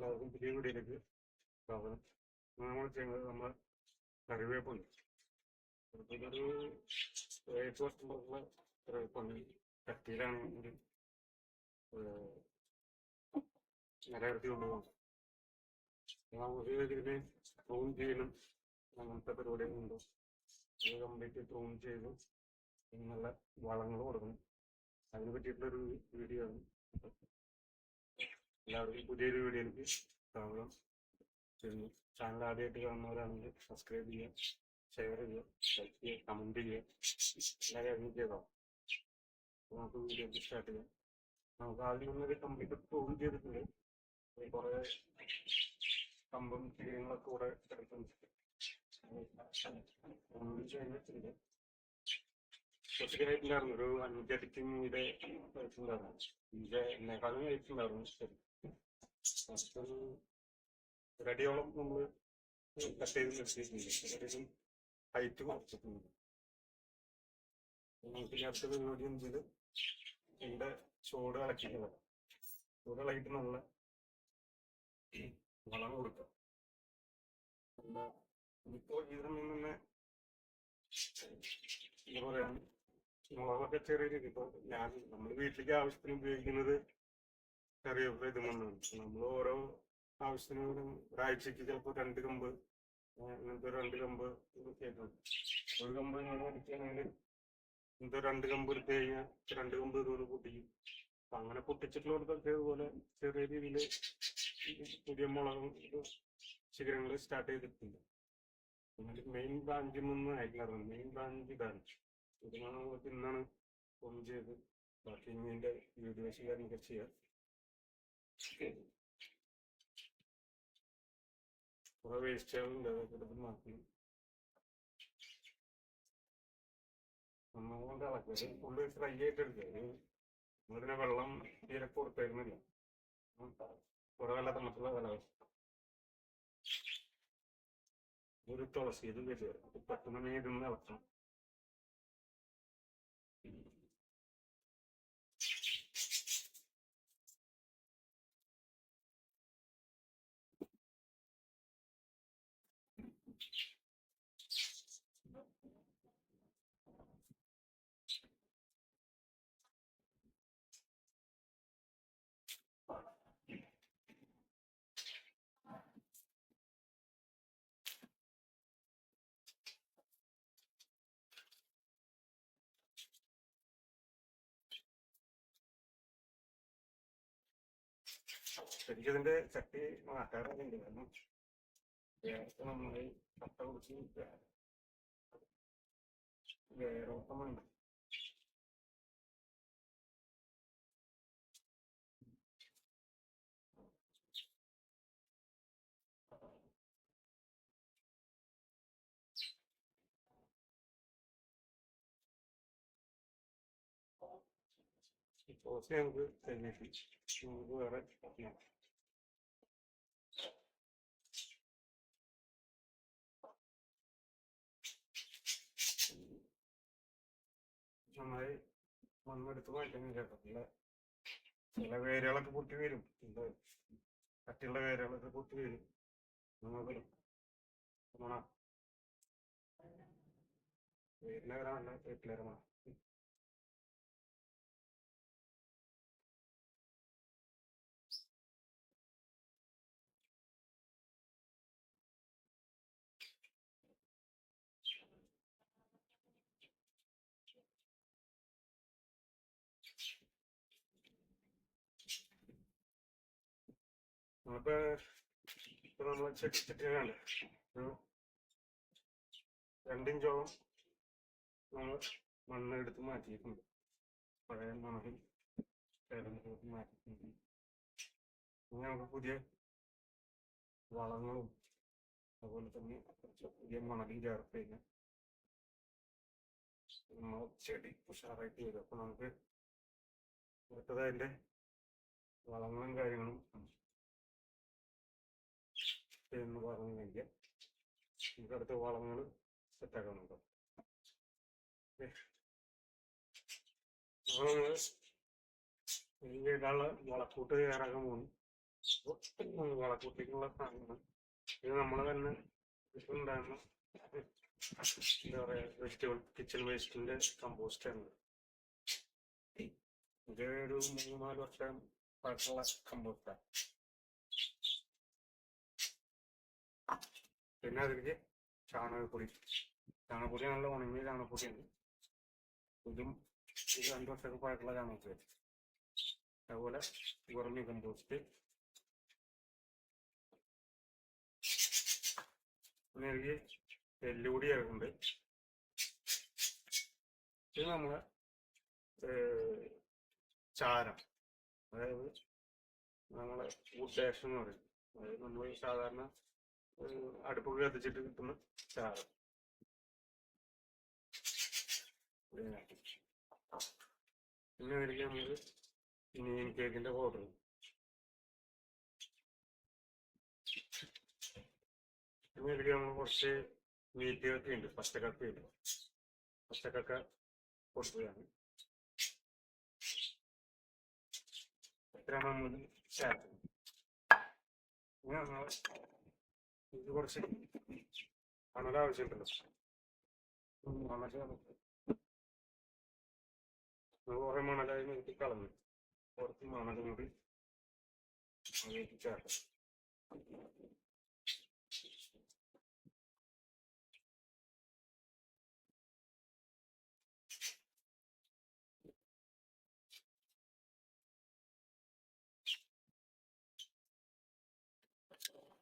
എല്ലാവർക്കും പുതിയ ഇന്ന് നമ്മൾ ചെയ്യുന്നത് നമ്മൾ കറിവേപ്പുണ്ട്. ഇതൊരു എട്ട് വർഷം മുമ്പുള്ള കറിവേപ്പാണ് കത്തിയിലാണെങ്കിൽ നിലനിർത്തി കൊണ്ടുപോകും നമുക്ക് ഇതിന് പ്രൂൺ ചെയ്യണം അങ്ങനത്തെ കംപ്ലീറ്റ് പ്രൂൺ ചെയ്ത് നല്ല വളങ്ങൾ കൊടുക്കണം. അതിനെ പറ്റിയിട്ടുള്ളൊരു വീഡിയോ ആണ്. എല്ലാവർക്കും പുതിയൊരു വീഡിയോയിലേക്ക് സ്വാഗതം. ചെയ്യുന്നു ചാനൽ ആദ്യമായിട്ട് കാണുന്നവരാണെങ്കിൽ സബ്സ്ക്രൈബ് ചെയ്യുക ഷെയർ ചെയ്യുക ലൈക്ക് ചെയ്യുക കമന്റ് ചെയ്യുക എല്ലാ കാര്യങ്ങളും ചെയ്തോ? നമുക്ക് വീഡിയോ സ്റ്റാർട്ട് ചെയ്യാം. നമുക്ക് ആദ്യം ഒന്നൊരു കമ്പ്യൂട്ടർ പ്രൂവ് ചെയ്തിട്ടുണ്ട്. കുറേ കമ്പും കാര്യങ്ങളൊക്കെ കൂടെ എടുക്കുന്നുണ്ട് കഴിഞ്ഞിട്ടുണ്ടായിരുന്നു. ഒരു അഞ്ചടിക്ക് മീതെ കഴിച്ചിട്ടുണ്ടായിരുന്നു ഇതിന്റെ എന്നെക്കാളും കഴിച്ചിട്ടുണ്ടായിരുന്നു ശരി. ഫസ്റ്റൊരു ഒരടിയോളം നമ്മൾ കട്ട് ഹൈറ്റ് കുറച്ചിട്ടുണ്ട്. ഇതിന്റെ ചൂട് വളം കൊടുക്കുക ഇപ്പോ ഇതിൽ നിന്ന് തന്നെ എന്താ പറയാ മുളകൊക്കെ ചെറിയ രീതി ഞാൻ നമ്മൾ വീട്ടിലേക്ക് ആവശ്യത്തിന് ഉപയോഗിക്കുന്നത് കറിവേപ്പില ഇത് മണ്ണാണ് നമ്മൾ ഓരോ ആവശ്യത്തിന് ഒരാഴ്ചക്ക് ചിലപ്പോൾ രണ്ട് കമ്പ് ഇങ്ങനത്തെ രണ്ട് കമ്പ് കേൾക്കും ഒരു കമ്പ് നിങ്ങൾ അടിക്കുകയാണെങ്കിൽ ഇങ്ങനത്തെ രണ്ട് കമ്പ് എടുത്തു കഴിഞ്ഞാൽ രണ്ട് കമ്പ് ഇതുപോലെ പൊട്ടിക്കും. അപ്പൊ അങ്ങനെ പൊട്ടിച്ചിട്ടുള്ളവർക്കൊക്കെ ഇതുപോലെ ചെറിയ രീതിയിൽ പുതിയ മുളകും ശിഖരങ്ങൾ സ്റ്റാർട്ട് ചെയ്തിട്ടുണ്ട്. മെയിൻ ബ്രാഞ്ചിൽ നിന്ന് ആയിട്ടില്ലായിരുന്നു മെയിൻ ബ്രാഞ്ച് ഇതാണ്. ഇതിനാണ് ഇന്നാണ് ഫോൺ ചെയ്ത് ബാക്കി ഇനി ഇതിന്റെ വീഡിയോസ് കാര്യങ്ങളൊക്കെ ചെയ്യാം. കുറെ വേസ്റ്റുകളുണ്ട് അതൊക്കെ എടുത്ത് മാറ്റി ഒന്നുകൊണ്ട് ഇളക്കുക ഫുള്ള് ഫ്രൈ ആയിട്ട് എടുക്കുക നമ്മളിതിനെ വെള്ളം തീരെ കൊടുത്തായിരുന്നില്ല കുറെ വെള്ളം തന്നിട്ടുള്ള കാലാവസ്ഥ ഒരു തുളസി ഇത് വരിക പെട്ടെന്ന് മേടുന്ന് ഇളക്കണം ശരിക്കും ഇതിന്റെ ചട്ടി മാറ്റാറുണ്ട്. കാരണം നേരത്തെ നമ്മൾ കട്ട കുടിച്ച് വേരോട്ടമുണ്ട് ഇപ്പോൾ നമുക്ക് കഴിഞ്ഞിട്ട് നമുക്ക് വേറെ നന്നായി മണ്ണെടുത്ത് മാറ്റാൻ കേട്ടോ ചില വേരുകളൊക്കെ പൊട്ടി വരും എന്താ കട്ടിയുള്ള വേരുകളൊക്കെ പൊട്ടി വരും നമുക്ക് മണ വേരിനെ വരാനല്ല വീട്ടിലേറെ നമ്മളിപ്പോ ഇപ്പൊ നമ്മൾ ചെടി ചെട്ടിയാണ് ഒരു രണ്ടിഞ്ചോളം നമ്മൾ മണ്ണ് എടുത്ത് മാറ്റിയിട്ടുണ്ട്. പഴയ മണലും ചേർന്ന് മാറ്റിയിട്ടുണ്ട്. ഇനി നമുക്ക് പുതിയ വളങ്ങളും അതുപോലെ തന്നെ പുതിയ മണലും ചേർത്ത് കഴിഞ്ഞാൽ നമ്മൾ ചെടി ഉഷാറായിട്ട് വരും. അപ്പൊ നമുക്ക് അടുത്തത് അതിന്റെ വളങ്ങളും കാര്യങ്ങളും എന്ന് പറഞ്ഞു കഴിഞ്ഞാൽ നമുക്ക് അടുത്ത വളങ്ങൾ സെറ്റാക്കുന്നുണ്ട് വളങ്ങൾ ഇടാനുള്ള വളക്കൂട്ട് തയ്യാറാക്കാൻ പോകുന്നു വളക്കൂട്ടിക്കുള്ള സാധനങ്ങൾ ഇത് നമ്മൾ തന്നെ ഉണ്ടാകുന്ന എന്താ പറയാ വെജിറ്റബിൾ കിച്ചൺ വേസ്റ്റിന്റെ കമ്പോസ്റ്റ് ആണ്. ഇത് ഒരു മൂന്ന് നാല് വർഷം പഴക്കമുള്ള കമ്പോസ്റ്റാണ് പിന്നെ അതിലേക്ക് ചാണകപ്പൊടി ചാണകപ്പൊടി നല്ല ഉണങ്ങിയ ചാണകപ്പൊടിയാണ്. ഇതും ഇത് രണ്ട് വർഷമൊക്കെ പഴക്കുള്ള ചാണകപ്പൊടി അതുപോലെ വെറുമി കമ്പോസ്റ്റ് പിന്നെ എനിക്ക് എല്ലുപൊടി ആയതുകൊണ്ട് ഇത് നമ്മളെ ചാരം. അതായത് നമ്മളെ വുഡ് ഡാഷ് എന്ന് പറയും. അതായത് നമ്മൾ സാധാരണ അടുപ്പ് കത്തിച്ചിട്ട് കിട്ടുന്ന ചാറ്. പിന്നെ വരിക നമുക്ക് നീം കേക്കിന്റെ പൗഡർ പിന്നെ വരിക നമ്മൾ കുറച്ച് മീറ്റ് കത്തി ഉണ്ട് പച്ചക്കക്ക ഉണ്ട്. പച്ചക്കക്ക കൊടുക്കുകയാണ്. എത്രയാണ് നമ്മൾ ചേർക്കുന്നത് ഇങ്ങനെ ഇത് കുറച്ച് മണൽ ആവശ്യമുണ്ടല്ലോ മണൽ കുറെ മണലായി നോക്കി കളഞ്ഞു. കുറച്ച് മണൽ കൂടി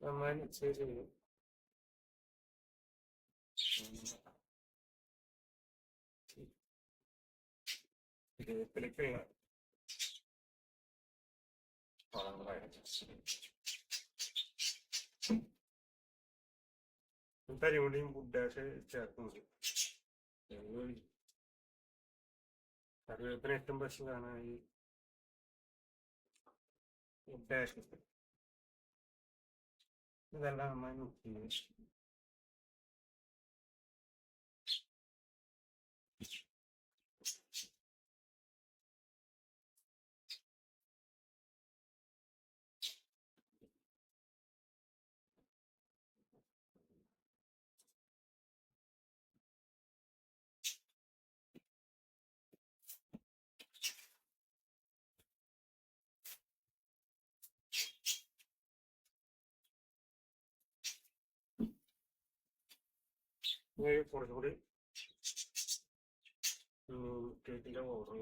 അതിലേക്ക് ചേർക്കാം നന്നായി മിക്സ് ചെയ്ത് വേപ്പിലേക്കുള്ള തരിമുടിയും ബുഡാഷ് ചേർക്കുന്നത് കറിവേപ്പിന് ഏറ്റവും ബെസ്റ്റാണ് ഈ ബുഡാഷ് ഇതെല്ലാം നന്നായി നോക്കി ഇനി കുറച്ചുകൂടി കേക്കിന്റെ ഓർഡർ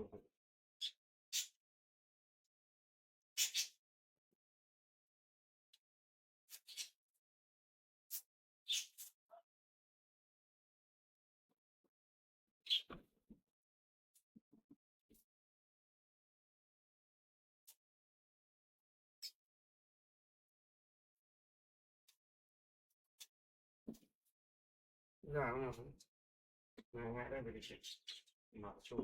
ഇതാണ് നമ്മൾ നേരെ പിടിച്ച് മറച്ചു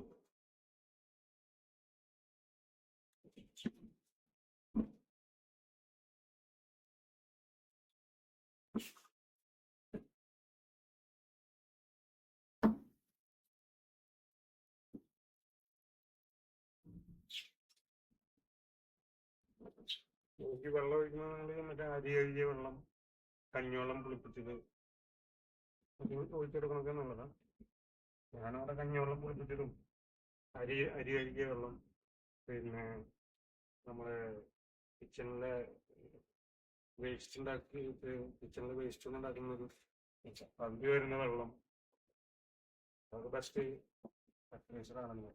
എനിക്ക് വെള്ളം ഒഴിക്കുന്ന മറ്റേ അരി കഴുകിയ വെള്ളം കഞ്ഞിവെള്ളം പുളിപ്പിച്ചത് അത് ഒഴിച്ചെടുക്കണമൊക്കെ നല്ലതാണ് ഞാനവിടെ കഞ്ഞിവെള്ളം കുടിപ്പിച്ചിടും അരി അരി കഴുകിയ വെള്ളം പിന്നെ നമ്മുടെ കിച്ചണിലെ വേസ്റ്റ് ഉണ്ടാക്കി കിച്ചണിലെ വേസ്റ്റ് ഉണ്ടാക്കുന്നത് പന്തി വരുന്ന വെള്ളം. അത് ബെസ്റ്റ് ഫെർട്ടിലൈസറാണെന്ന്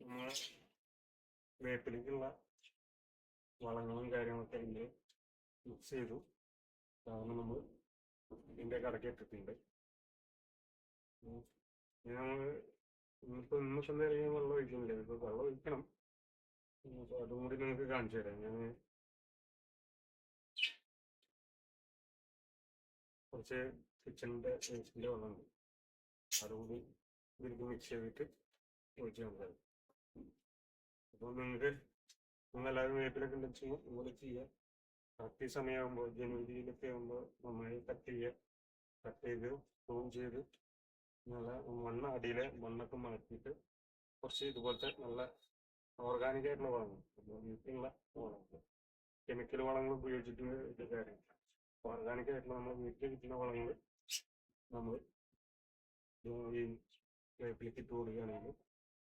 നമ്മൾ വേപ്പിലേക്കുള്ള വളങ്ങളും കാര്യങ്ങളൊക്കെ അതിന്റെ മിക്സ് ചെയ്തു. അതാണ് നമ്മൾ ഇതിന്റെ കടക്ക് ഇട്ടിട്ടുണ്ട് നമ്മൾ ഇന്നിപ്പോൾ ഇന്നിപ്പോൾ എന്തായാലും വെള്ളം ഒഴിക്കുന്നില്ല. ഇപ്പോൾ കാണിച്ചു തരാം. ഞാൻ കുറച്ച് കിച്ചണിന്റെ വേസ്റ്റിന്റെ വെള്ളമുണ്ട്. അതുകൂടി ഇതിലേക്ക് മിക്സ് ചെയ്തിട്ട് ഒഴിച്ച് നോക്കാം അപ്പോൾ നിങ്ങൾക്ക് നിങ്ങളെല്ലാവരും വേപ്പിലൊക്കെ ഉണ്ടെങ്കിൽ ഇതുപോലെ ചെയ്യുക കറക്റ്റ് സമയമാകുമ്പോൾ ജനുവരിയിലൊക്കെ ആകുമ്പോൾ നന്നായി കട്ട് ചെയ്യുക. കട്ട് ചെയ്ത് പ്രൂൺ ചെയ്ത് നല്ല മണ്ണ് അടിയിലെ മണ്ണൊക്കെ മാറ്റിയിട്ട് കുറച്ച് ഇതുപോലത്തെ നല്ല ഓർഗാനിക് ആയിട്ടുള്ള വളങ്ങൾ വീട്ടിലുള്ള വളങ്ങൾ. കെമിക്കൽ വളങ്ങൾ ഉപയോഗിച്ചിട്ട് ഇത് കാര്യമില്ല ഓർഗാനിക് ആയിട്ടുള്ള നമ്മൾ വീട്ടിൽ കിട്ടുന്ന വളങ്ങൾ നമ്മൾ ഈ വേപ്പിലേക്ക് ഇട്ട് കൊടുക്കുകയാണെങ്കിൽ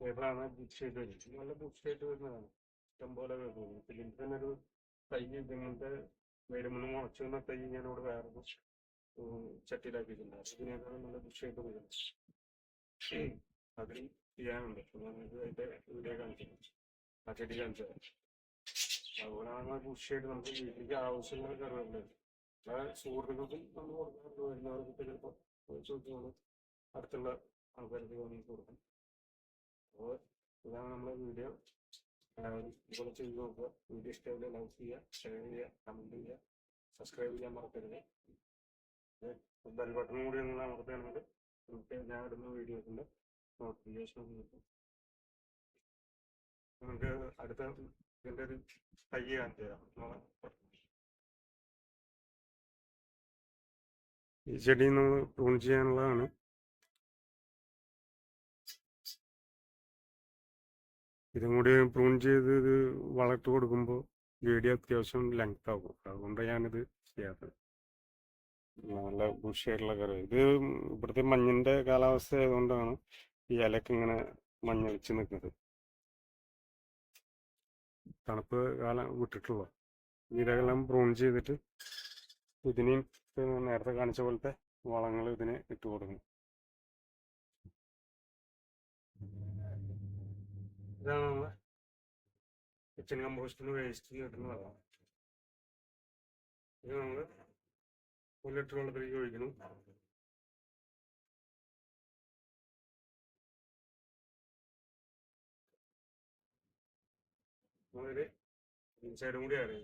വേപ്പിലാണ് ബുക്ക് ചെയ്ത് വരുന്നത് നല്ല ബുക്ക് ആയിട്ട് വരുന്നതാണ്. ഇഷ്ടംപോലെ വേപ്പ് വരും പിന്നെ ഇതിൽ തന്നെ ഒരു തൈ ഇങ്ങനത്തെ വരുമ്പോൾ മുളച്ചു വന്ന തൈ ഞാനിവിടെ വേറെ ചട്ടിയിലാക്കിയിട്ടുണ്ട് അതിനേക്കാളും നല്ല ബുക്ക് ആയിട്ട് വരുന്നത് അതിൽ ചെയ്യാനുണ്ട്. നമുക്ക് അതിന്റെ വീഡിയോ കാണിച്ചു. തരാം. ആ ചെടി കാണിച്ചു തരാം അതുപോലെയാണ് ബുഷായിട്ട് നമുക്ക് വീട്ടിലേക്ക് ആവശ്യമുള്ള കറിവേപ്പില അതായത് സുഹൃത്തുക്കൾക്കും നമ്മൾ കൊടുക്കാറുണ്ട്. വരുന്നവർക്കൊക്കെ ചിലപ്പോൾ ചോദിച്ചു അടുത്തുള്ള ആൾക്കാർക്ക് വേണമെങ്കിൽ കൊടുക്കും. അപ്പോൾ ഇതാണ് നമ്മുടെ വീഡിയോ എല്ലാവരും ഇതുപോലെ ചെയ്ത് നോക്കുക. വീഡിയോ ഇഷ്ടമായാലും ലൈക്ക് ചെയ്യുക ഷെയർ ചെയ്യുക കമന്റ് ചെയ്യുക സബ്സ്ക്രൈബ് ചെയ്യാൻ മറക്കരുത്. ബെൽ ബട്ടൺ കൂടി നിങ്ങൾ അമർത്തുകയാണെങ്കിൽ തീർച്ചയായും ഞാൻ ഇടുന്ന വീഡിയോസിന്റെ നോട്ടിഫിക്കേഷൻ കിട്ടും. നിങ്ങൾക്ക് അടുത്ത ഇതിന്റെ ഒരു തൈ കാണിച്ചു തരാം. ഈ ചെടി നമ്മൾ പ്രൂൺ ചെയ്യാനുള്ളതാണ്. ഇതും കൂടി പ്രൂൺ ചെയ്ത് ഇത് വളർത്തു കൊടുക്കുമ്പോൾ വീഡിയോ അത്യാവശ്യം ലെങ്ത് ആകും അതുകൊണ്ട് ഞാനിത് ചെയ്യാത്തത്. നല്ല ബുഷിയായിട്ടുള്ള കറി. ഇത് ഇവിടുത്തെ മഞ്ഞിന്റെ കാലാവസ്ഥ ആയതുകൊണ്ടാണ് ഈ ഇലക്ക് ഇങ്ങനെ മഞ്ഞളിച്ച് നിൽക്കുന്നത്. തണുപ്പ് കാലം വിട്ടിട്ടുള്ളൂ. ഇതെല്ലാം പ്രൂൺ ചെയ്തിട്ട് ഇതിനെയും നേരത്തെ കാണിച്ച പോലത്തെ വളങ്ങൾ ഇതിന് ഇട്ട് കൊടുക്കണം. ഇതാണ് നമ്മളെ കിച്ചൺ കമ്പോസ്റ്റിന് വേസ്റ്റ് കിട്ടുന്ന ഇത് നമ്മൾ ഒരു ലിറ്റർ വെള്ളത്തിലേക്ക് ഒഴിക്കണം അതിൽ ഇൻസൈഡും കൂടി ആഡ്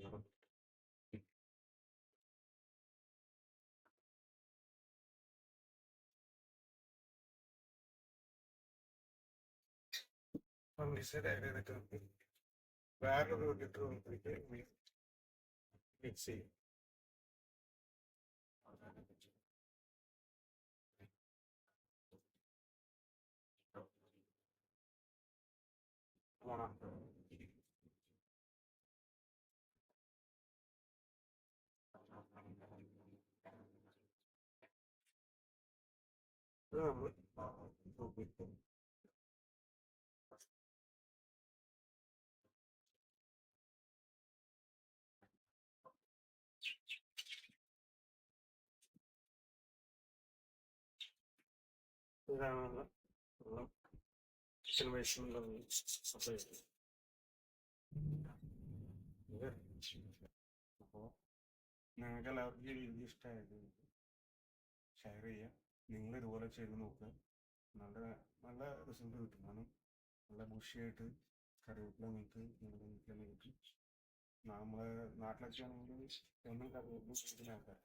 വേറൊരു ലിറ്റർ വെള്ളത്തിലേക്ക് മിക്സ് ചെയ്യും ഓണം നമ്മൾ ഇതാണ് നമ്മൾ വെള്ളം കിച്ചൺ വേസ്റ്റിനുള്ള സപ്ലൈ ചെയ്യുന്നത് അപ്പോൾ നിങ്ങൾക്ക് എല്ലാവർക്കും ഈ വീഡിയോ ഇഷ്ടമായത് ഷെയർ ചെയ്യുക. നിങ്ങൾ ഇതുപോലെ ചെയ്ത് നോക്കുക. നല്ല നല്ല റിസൾട്ട് കിട്ടും. കാരണം നല്ല ബുഷിയായിട്ട് കറിവേപ്പില നിങ്ങൾക്ക് നിങ്ങളുടെ വീട്ടിൽ കിട്ടും നമ്മളെ നാട്ടിലൊക്കെ ആണെങ്കിൽ ഒന്നും കറിവേപ്പില ആൾക്കാർ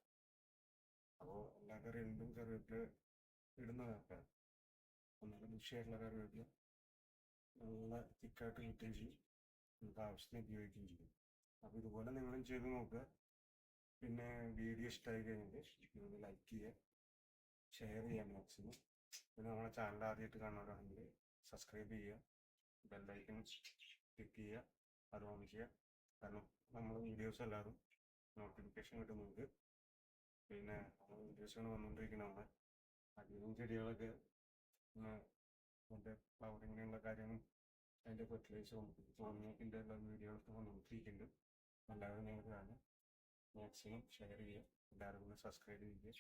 അപ്പോൾ എല്ലാ കറിയുണ്ടും കറിവേപ്പില ഇടുന്ന ആൾക്കാർ അപ്പോൾ നല്ല ബുഷിയായിട്ടുള്ള കറിവേപ്പില നല്ല തിക്കായിട്ട് കിട്ടുകയും ചെയ്യും. നമുക്ക് ആവശ്യത്തിന് ഉപയോഗിക്കുകയും ചെയ്യും. അപ്പോൾ ഇതുപോലെ നിങ്ങളും ചെയ്ത് നോക്കുക. പിന്നെ വീഡിയോ ഇഷ്ടമായി കഴിഞ്ഞാൽ നിങ്ങൾ ലൈക്ക് ചെയ്യുക. ഷെയർ ചെയ്യാം മാക്സിമം പിന്നെ നമ്മളെ ചാനൽ ആദ്യമായിട്ട് കാണുന്നവരാണെങ്കിൽ സബ്സ്ക്രൈബ് ചെയ്യുക. ബെല്ലൈക്കൺ ക്ലിക്ക് ചെയ്യുക. അത് ഓൺ ചെയ്യുക. കാരണം നമ്മൾ വീഡിയോസ് എല്ലാവരും നോട്ടിഫിക്കേഷൻ കിട്ടുന്നുണ്ട്. പിന്നെ നമ്മൾ വീഡിയോസാണ് വന്നുകൊണ്ടിരിക്കുന്നതാണ് അധികം ചെടികളൊക്കെ അതിന്റെ ഫ്ലവറിങ്ങിനുള്ള കാര്യങ്ങളും അതിന്റെ ഫെർട്ടിലൈസറും ഫോമിങ്ങിന്റെ എല്ലാ വീഡിയോകളൊക്കെ വന്നുകൊണ്ടിരിക്കുന്നുണ്ട്. എല്ലാവരും നിങ്ങൾക്ക് കാണാം മാക്സിമം ഷെയർ ചെയ്യുക. എല്ലാവരും കൂടെ സബ്സ്ക്രൈബ് ചെയ്യുക.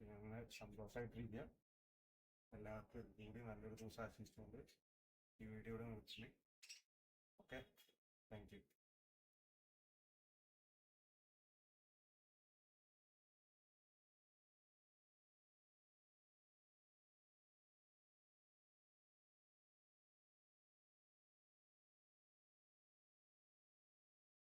പിന്നെ അങ്ങനെ സന്തോഷമായിട്ടിരിക്കുക എല്ലാവർക്കും കൂടി നല്ലൊരു ദിവസം ആശംസിച്ചുകൊണ്ട് ഈ വീഡിയോയുടെ നിർത്തുന്നു ഓക്കെ താങ്ക് യു